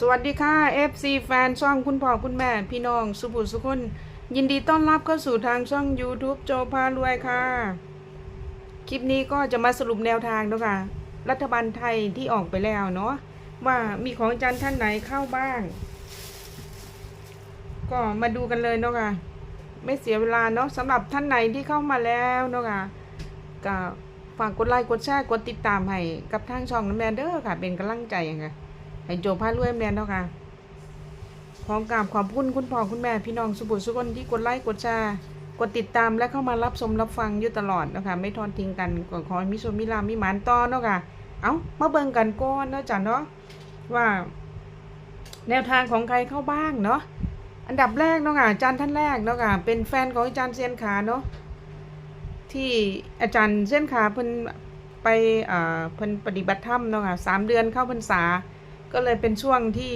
สวัสดีค่ะ FC แฟนช่องคุณพ่อคุณแม่ พี่น้องสุภุสุคนยินดีต้อนรับเข้าสู่ทางช่อง YouTube โจพารวยค่ะ คลิปนี้ก็จะมาสรุปแนวทางนะค่ะ รัฐบาลไทยที่ออกไปแล้วเนาะว่ามีของอาจารย์ท่านไหนเข้าบ้าง ก็มาดูกันเลยเนาะค่ะ ไม่เสียเวลาเนาะสำหรับท่านไหนที่เข้ามาแล้วเนาะค่ะก็ฝากกดไลค์กดแชร์กดติดตามให้กับทางช่องน้ำแมนเด้อค่ะ เป็นกำลังใจยังไง ให้โจพาด้วยแมนเนาะค่ะพร้อมกับขอบคุณคุณพ่อคุณแม่พี่น้องสุบุสุคนที่กดไลค์กดแชร์กดติดตามและเข้ามารับชมรับฟังอยู่ตลอดเนาะคะไม่ทอดทิ้งกันกขอให้มิโซมิลามิหมานต่อเนาะค่ะเอามาเบิ่งกันก่อนเนาะจ้ะเนาะว่า แนวทางของใครเข้าบ้างเนาะอันดับแรกเนาะค่ะอาจารย์ท่านแรกเนาะค่ะเป็นแฟนของอาจารย์เซียนขาเนาะที่อาจารย์เซียนขาเพิ่นไปอ่าเพิ่นปฏิบัติธรรมเนาะค่ะสามเดือนเข้าพรรษา ก็เลยเป็นช่วงที่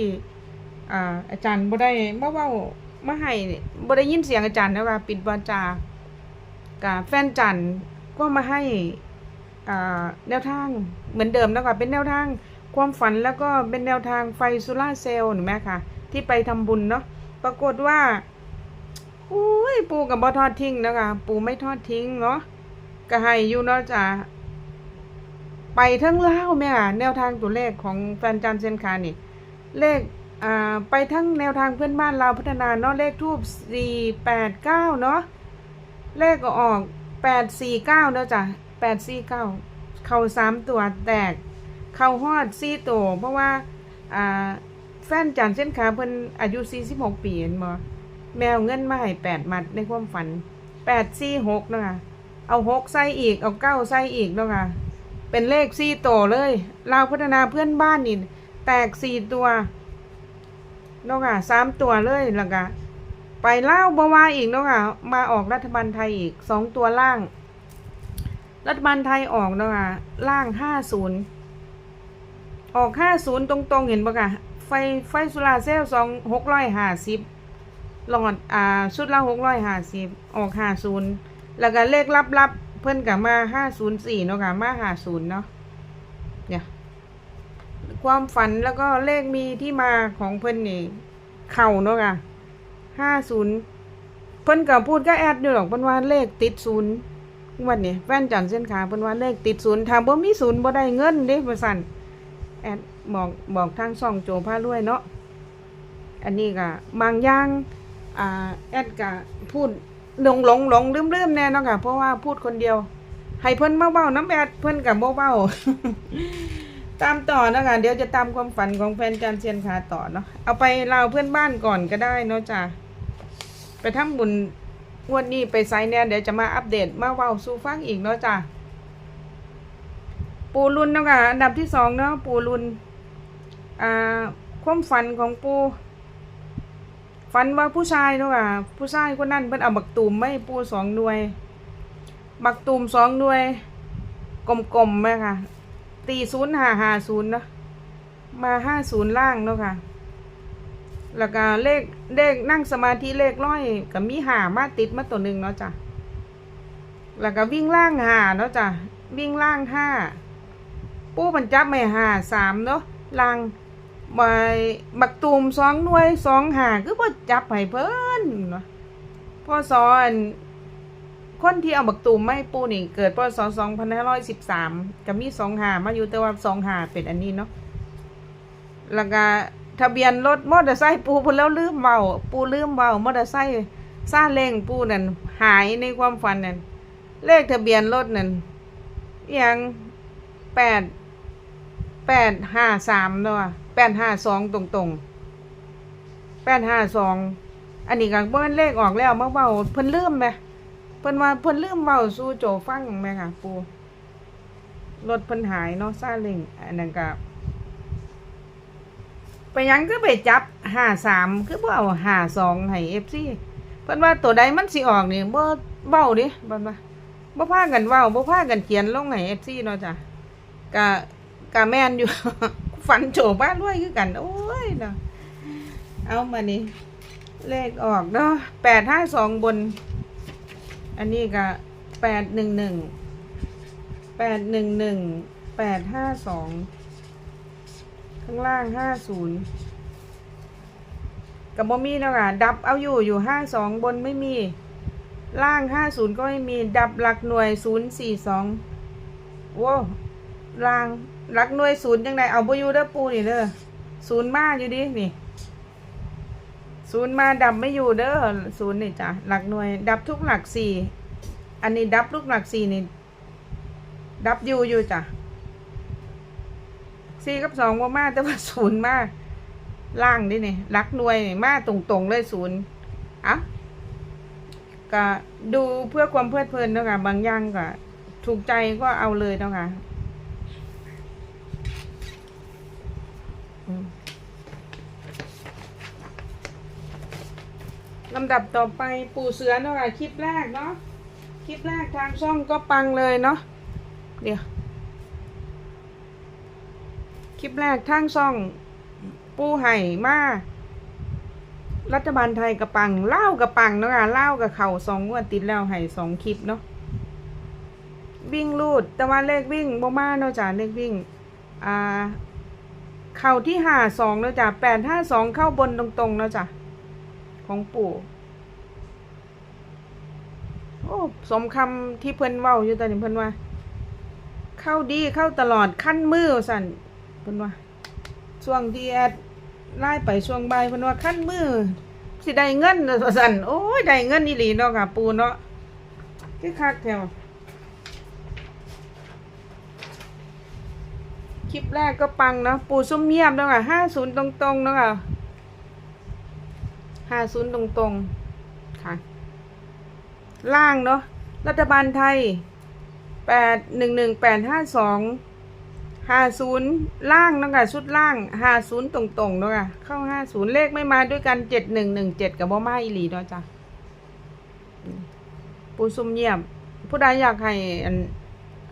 อ่าอาจารย์บ่ได้มาเว้ามาให้บ่ได้ยินเสียงอาจารย์นะว่า ปิดวาจากาแฟนจันก็มาให้อ่าแนวทางเหมือนเดิมแล้วก็เป็นแนวทางความฝันแล้วก็เป็นแนวทางไฟโซล่าเซลล์หนไหมคะที่ไปทำบุญเนาะปรากฏว่าอุ้ยปูกับบ่ทอดทิ้งนะคะปูไม่ทอดทิ้งเนาะก็ให้อยู่เนาะจ้ะ ไปทั้งเล่าแม่ค่ะแนวทางตัวเลขของแฟนจันเซนคานี่ เลขอ่าไปทั้งแนวทางเพื่อนบ้านเราพัฒนาเนาะเลขทูบสี่แปดเก้าเนาะเลขก็ออกแปดสี่เก้าเนาะจ้ะแปดสี่เก้าเข้าสามตัวแตก เข้าฮอดสี่ตัวเพราะว่าอ่าแฟนจันเส้นขาเพิ่นอายุสี่สิบหกปีเห็นบ่แมวเงินมาให้แปดมัดในความฝันแปดสี่หกเนาะค่ะเอาหกใส่อีกเอาเก้าใส่อีกเนาะค่ะ เป็นเลขสี่ตัวเลยเลาพัฒนาเพื่อนบ้านนี่แตกสี่ตัวเนาะค่ะสามตัวเลยแล้วก็ไปเล่าบาวาอีกเนาะค่ะมาออกรัฐบาลไทยอีกสองตัวล่าง รัฐบาลไทยออกเนาะค่ะล่างห้าศูนย์ออกห้าศูนย์ตรงๆเห็นปะค่ะไฟไฟสุราเซลสองหกร้อยห้าสิบหลอดอ่าชุดละหกร้อยห้าสิบออกห้าศูนย์แล้วก็เลขลับๆ เพิ่นกับมาห้าศูนย์สี่เนาะค่ะมาห้าศูนย์เนาะเนี่ย ความฝันแล้วก็เลขมีที่มาของเพิ่นนี่เข่าเนาะค่ะห้าศูนย์เพิ่นกับพูดก็แอดอยู่หรอกเพิ่นว่าเลขติดศูนย์วันนี้แฟนจันเส้นขาเพิ่นว่าเลขติดศูนย์ถ้าบ่มีศูนย์บ่ได้เงินเด้ว่าซั่นแอดบอกบอกทางช่องโจพารวยเนาะอันนี้ก็บางอย่างอ่าแอดก็พูด หลงหลงหลงลืมลืมแน่นาะค่ะ เพราะว่าพูดคนเดียว ให้เพิ่อนเบาๆน้ำแอดเพิ่อนกับเบาๆตามต่อนะคะเดี๋ยวจะตามความฝันของแฟนจันเซียนขาต่อเนาะเอาไปเลาเพื่อนบ้านก่อนก็ได้เนาะจ้ะไปทำบุญงวดนี้ไปไซแน่เดี๋ยวจะมาอัปเดตมาเว้าสู่ฟังอีกเนาะจ้ะปูรุนเนาะค่ะอันดับที่สองเนาะปูรุนอ่าความฝันของปู ฝันว่าผู้ชายเนาะค่ะผู้ชายคนนั้นเพิ่นเอาบักตูมไม่ปูสองหน่วย บักตูมสองหน่วย กลมๆไหมค่ะ ตีศูนย์ห้าห้าศูนย์เนาะมาห้าศูนย์ล่างเนาะค่ะ แล้วก็เลขเลขนั่งสมาธิเลขร้อยกับมีหามาติดมาตัวหนึ่งเนาะจ้ะแล้วก็วิ่งล่างหาเนาะจ้ะวิ่งล่างห้าปูมันจับไม่หาสามเนาะล่าง ใบบักตูมสองหน่วยสองหาคือบ่จับให้เพิ่นพ่อสอนคนที่เอาบักตูมไม่ปูนี่เกิดพศสองพันห้าร้อยสิบสามก็มีสองหามาอยู่แต่ว่าสองหาเป็นอันนี้เนาะแล้วก็ทะเบียนรถมอเตอร์ไซค์ปูพุ่นแล้วลืมเบาปูลืมเบามอเตอร์ไซค์ซาเล้งปูนั่นหายในความฝันนั่นเลขทะเบียนรถนั่นอหยังแปดแปดห้าสามเนาะ แปดห้าสองตรงตรงแปดห้าสองอันนี้ก็เบิ้นเลขออกแล้วมาเบาเพิ่นลืมไหมเพิ่นว่าเพิ่นลืมเบาสู่โจฟังไหมค่ะปูรถเพิ่นหายเนาะซาเล้งอันนั้นก็ไปยังก็ไปจับห้าสามคือบ่เอาห้าสองให้เอฟซีเพิ่นว่าตัวใดมันสิออกนี่บ่เบ้าดิเพิ่นว่าบ่พากันเว้าบ่พากันเขียนลงให้เอฟซีเนาะจ้ะก็กาแม่นอยู่ ฝันโฉบ้านด้วยคือกัน โอ้ยเนาะเอามานี่เลขออกเนาะแปดห้าสองบน อันนี้ก็แปดหนึ่งหนึ่งแปดหนึ่งหนึ่งแปดห้าสองข้างล่างห้าศูนย์กับบ่มีเนาะค่ะดับเอาอยู่อยู่ห้าสองบนไม่มี ล่างห้าศูนย์ก็ไม่มีดับหลักหน่วยศูนย์สี่สองว้าวล่าง หลักหน่วยศูนย์ยังไงเอาบ่อยู่เด้อปูนี่เด้อศูนย์มาอยู่ดินี่ ศูนย์มาดับไม่อยู่เด้อศูนย์นี่จ้ะหลักหน่วย ดับทุกหลักสี่อันนี้ดับทุกหลักสี่นี่ ดับอยู่อยู่จ้ะสี่กับสองว่ามาแต่ว่าศูนย์มาล่างดินี่หลักหน่วยมาตรงๆเลยศูนย์อะก็ดูเพื่อความเพลิดเพลินเนาะค่ะบางอย่างก็ถูกใจก็เอาเลยเนาะค่ะ ลำดับต่อไปปู่เสือเนาะค่ะคลิปแรกเนาะคลิปแรกทางช่องก็ปังเลยเนาะเดี๋ยวคลิปแรกทางช่อง ปูไห่มา รัฐบาลไทยกับปังเล่ากับปังเนาะค่ะเล่ากับเข่าสองงวดติดแล้วให้สองคลิปเนาะวิ่งลูด แต่ว่าเลขวิ่งบ่มาเนาะจ้ะเลขวิ่งอ่าเข่าที่ห้าสองเนาะจ้ะแปดห้าสองเข้าบนตรงๆเนาะจ้ะ ของปู่โอ้สมคำที่เพิ่นเว้าอยู่ตอนนี้เพิ่นว่า เข้าดีเข้าตลอดขั้นมือสั่นเพิ่นว่าช่วงที่แอดไล่ไปช่วงใบเพิ่นว่าขั้นมือสิได้เงินว่าซั่นโอ้ยได้เงินอีหลีเนาะค่ะ ปูเนาะคือคักแถวคลิปแรกก็ปังเนาะปูซุ่มเงียบเนาะค่ะ50ตรงๆเนาะค่ะ 50ตรงๆ ค่ะ ล่างเนาะ รัฐบาลไทยแปดหนึ่งหนึ่งแปดห้าสองห้าศูนย์ล่างเนาะคะชุดล่างห้าศูนย์ตรงๆเนาะคะเข้าห้าศูนย์เลขไม่มาด้วยกันเจ็ดหนึ่งหนึ่งเจ็ดกับบ่มาอีหลีเนาะจ้ะปูซุ่มเยี่ยม ผู้ใดอยากให้อัน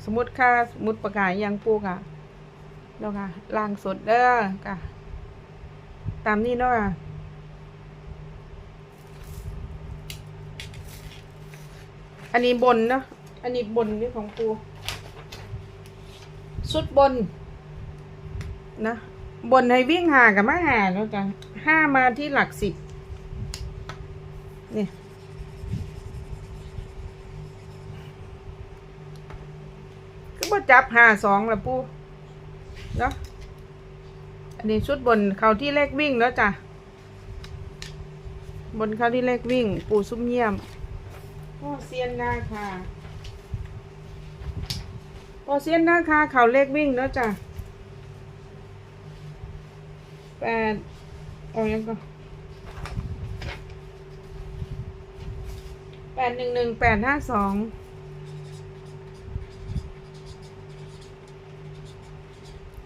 สมมติค่าสมมติประกาศยังปูกะเนาะค่ะล่างสดเด้อกะตามนี้เนาะค่ะ อันนี้บนเนาะอันนี้บนนี่ของปูสุดบน นะ บนให้วิ่งหากับมาหาแล้วจ้ะห้ามาที่หลักสิบเนี่ยก็บ่จับหาสองละปูเนาะอันนี้ชุดบนเขาที่เลขวิ่งแล้วจ้ะบนเขาที่เลขวิ่ง ปูซุ้มเยี่ยม พ่อเซียนนาคาพ่อเซียนนาคาเขาเลขวิ่งแล้วจ้ะแปดเอายังก็แปดหนึ่งหนึ่งแปดห้าสอง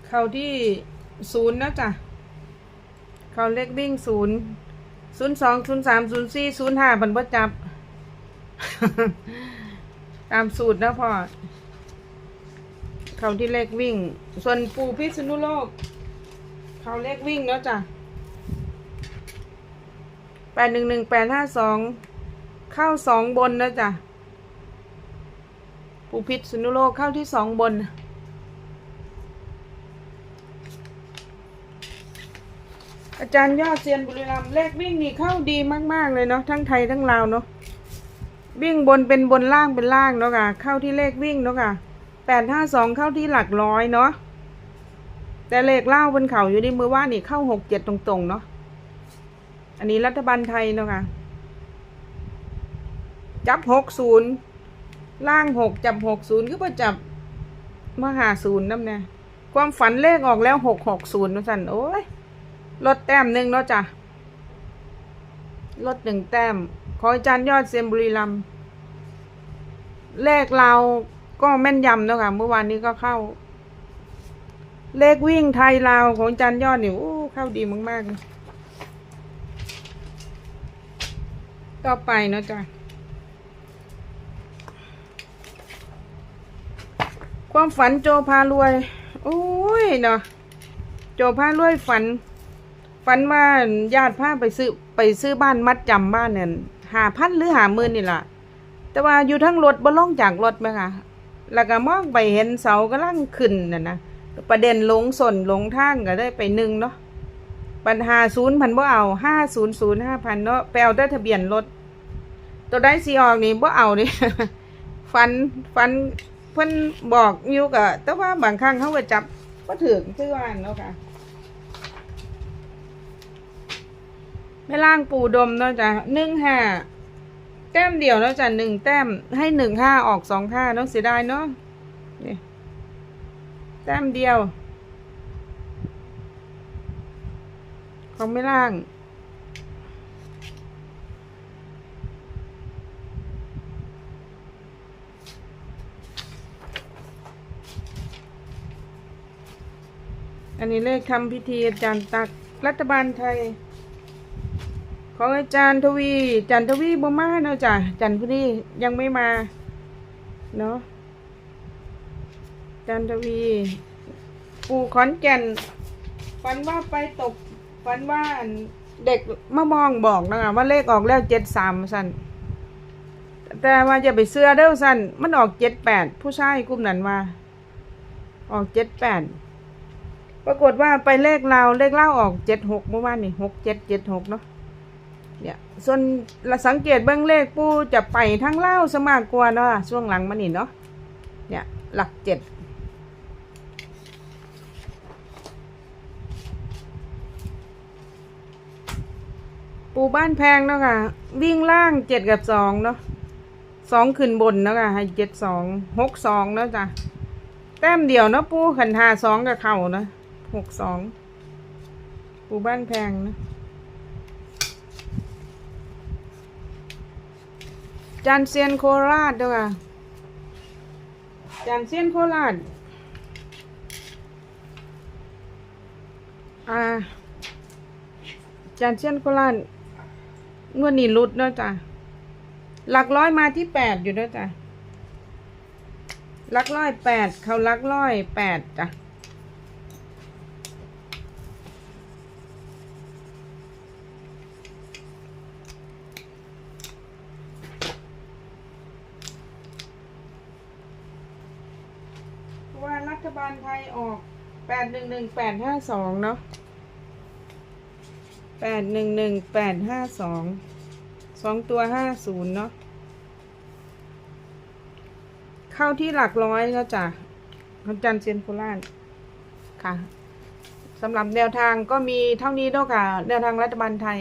เขาที่ศูนย์นะจ้ะเขาเลขวิ่งศูนย์ศูนย์สองศูนย์สามศูนย์สี่ศูนย์ห้าบรรพจับ ตามสูตรนะพ่อเขาที่เลขวิ่ง ส่วนปูพิษณุโลก เขาเลขวิ่งแล้วจ้ะแปดหนึ่งหนึ่งแปดห้าสองเข้าสองบนนะจ้ะปูพิษณุโลกเข้าที่สองบนอาจารย์ยอดเซียนบุรีรัมย์เลขวิ่งนี่เข้าดีมาก ๆ เลยเนาะทั้งไทยทั้งลาวเนาะ วิ่งบนเป็นบนล่างเป็นล่างเนาะค่ะ เข้าที่เลขวิ่งเนาะค่ะแปดห้าสองเข้าที่หลักร้อยเนาะ แต่เลขเล่าบนเขาอยู่ในมือว่านี่เข้าหกเจ็ดตรงๆเนาะ อันนี้รัฐบาลไทยเนาะค่ะ จับหกศูนย์ล่างหกจับหกศูนย์ก็มาจับมหาศูนย์นั่นแน่ความฝันเลขออกแล้วหกหกศูนย์นะสันโอ้ยลดแต้มหนึ่งเนาะจ้ะลดหนึ่งแต้ม ขออาจารย์ยอดเซียนบุรีรัมย์เลขเราก็แม่นยำเนอะค่ะเมื่อวานนี้ก็เข้า เลขวิ่งไทยลาวของอาจารย์ยอดนี่โอ้เข้าดีมากๆเลยต่อไปเนาะจ้ะความฝันโจพารวย โอ้ยเนาะโจพารวยฝัน ฝันว่าญาติพาไปซื้อไปซื้อบ้านมัดจำบ้านเนี่ย หาพันหรือหาหมื่นนี่ล่ะ แต่ว่าอยู่ทั้งรถบ่ลงจากรถไหมคะแล้วก็มองไปเห็นเสากำลังขึ้นน่ะนะประเด็นหลงสนหลงทางก็ได้ไปหนึ่งเนาะปัญหาศูนย์พันบ่เอาห้าศูนย์ศูนย์ห้าพันเนาะแปลแต่ทะเบียนรถตัวได้สีออกนี่บ่เอานี่ฟันฟันเพิ่นบอกอยู่กะแต่ว่าบางครั้งเขาก็จับก็ถึงชื่อว่าเนาะค่ะ แม่ล่างปูดมเนาะจ้ะหนึ่งห้าแต้มเดียวเนาะจ้ะหนึ่งแต้มให้หนึ่งห้าออกสองห้าเนาะเสียดายเนาะนี่แต้มเดียว ของไม่ล่างอันนี้เลขทำพิธีอาจารย์ตักรัฐบาลไทย ของอาจารย์ทวีจารย์ทวีบ่มาเนาะจ้ะจารย์พอดียังไม่มา เนาะจารย์ทวี ปู่ขอนแก่นฝันว่าไปตกฝันว่าเด็กมามองบอกนะคะว่าเลขออกแล้วเจ็ดสามสันแต่ว่าจะไปเสื้อเด้อสันมันออกเจ็ดแปดผู้ชายกลุ่มนั้นว่าออกเจ็ดแปดปรากฏว่าไปเลขเราเลขเล่าออกเจ็ดหกเมื่อวานนี่หกเจ็ดเจ็ดหกเนาะ เนี่ยส่วนสังเกตเบื้องเลขปูจะไปทั้งเล่าวซะมากกว่าเนาะช่วงหลังมานี่เนาะเนี่ยหลักเจ็ดปูบ้านแพงเนาะค่ะ วิ่งล่างเจ็ดกับสองเนาะสองขึ้นบนเนาะค่ะให้เจ็ดสองหกสองเนาะจ้ะแต้มเดียวเนาะปูขันหาสองกับเข่าเนาะหกสองปูบ้านแพงเนาะ จานเซียนโคราชด้อค่ะจานเซียนโคราช อ่าจานเชียนโคราชงวดนี้รุดเนาะจ้ะ หลักร้อยมาที่แปดอยู่เนาะจ้ะหลักร้อยแปดเขาหลักร้อยแปดจ้ะ รัฐบาลไทยออกแปดหนึ่งหนึ่งแปดห้าสองเนาะแปดหนึ่งหนึ่งแปดห้าสองสองตัวห้าศูนย์เนาะเข้าที่หลักร้อยแล้วจ้ะของจันทร์เซียนโคราชค่ะสำหรับแนวทางก็มีเท่านี้เนาะค่ะแนวทางรัฐบาลไทย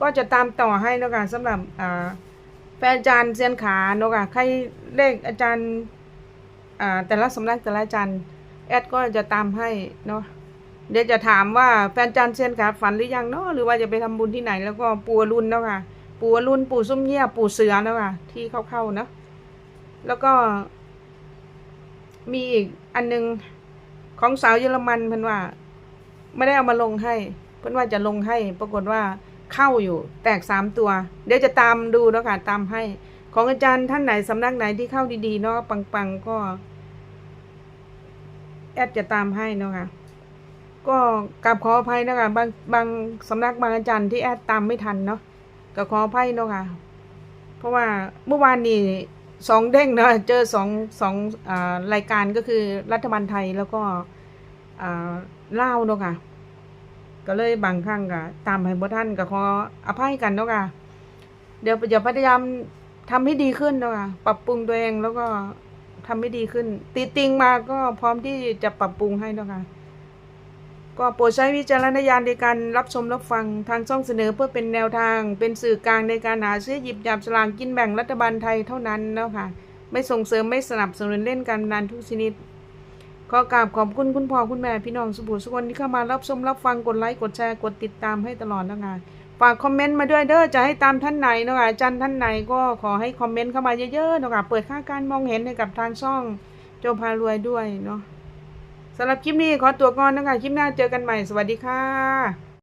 ก็จะตามต่อให้เนาะค่ะสำหรับอาแฟนอาจารย์เซียนขาเนาะค่ะใครเลขอาจารย์แต่ละสำนักแต่ละอาจารย์ แอดก็จะตามให้เนาะเดี๋ยวจะถามว่าแฟนจันเซียนค่ะฝันหรือยังเนาะหรือว่าจะไปทำบุญที่ไหน แล้วก็ปู่รุณเนาะค่ะปู่รุณปู่ส้มเงียบปู่เสือเนาะค่ะที่เข้าๆเนาะแล้วก็ มีอีกอันหนึงของสาวเยอรมันเพิ่นว่า ไม่ได้เอามาลงให้เพิ่นว่าจะลงให้ ปรากฏว่าเข้าอยู่ แตกสามตัว เดี๋ยวจะตามดูเนาะค่ะตามให้ ของอาจารย์ท่านไหนสำนักไหนที่เข้าดีๆเนาะปังๆก็ แอดจะตามให้นะคะก็กราบขออภัยนะคะบางบางสำนักบางอาจารย์ที่แอดตามไม่ทันเนาะก็ขออภัยเนาะค่ะ เพราะว่าเมื่อวานนี้สองเด้งเนาะเจอสองสองอรายการก็คือรัฐบาลไทยแล้วก็เล่าเนาะค่ะ ก็เลยบางครั้งก็ตามให้บ่ท่านก็ขออภัยกันเนาะค่ะเดี๋ยวจะพยายามทำให้ดีขึ้นเนาะค่ะปรับปรุงตัวเองแล้วก็ ทำให้ดีขึ้น ติติงมาก็พร้อมที่จะปรับปรุงให้นะค่ะก็โปรดใช้วิจารณญาณในการรับชมรับฟังทางช่องเสนอเพื่อเป็นแนวทาง เป็นสื่อกลางในการหาซื้อหยิบจับสลากกินแบ่งรัฐบาลไทยเท่านั้นเนาะค่ะ ไม่ส่งเสริมไม่สนับสนุนเล่นการพนันทุกชนิดขอกราบขอบคุณคุณพ่อคุณแม่พี่น้องสุภูสุคนที่เข้ามารับชมรับฟังกดไลค์กดแชร์กดติดตามให้ตลอดนะคะ ฝากคอมเมนต์มาด้วยเด้อจะให้ตามท่านไหนเนาะคะอาจันท่านไหนก็ขอให้คอมเมนต์เข้ามาเยอะๆเนาะคะเปิดค่าการมองเห็นให้กับทางช่องโจพารวยด้วยเนาะสำหรับคลิปนี้ขอตัวก่อนนะคะคลิปหน้าเจอกันใหม่สวัสดีค่ะ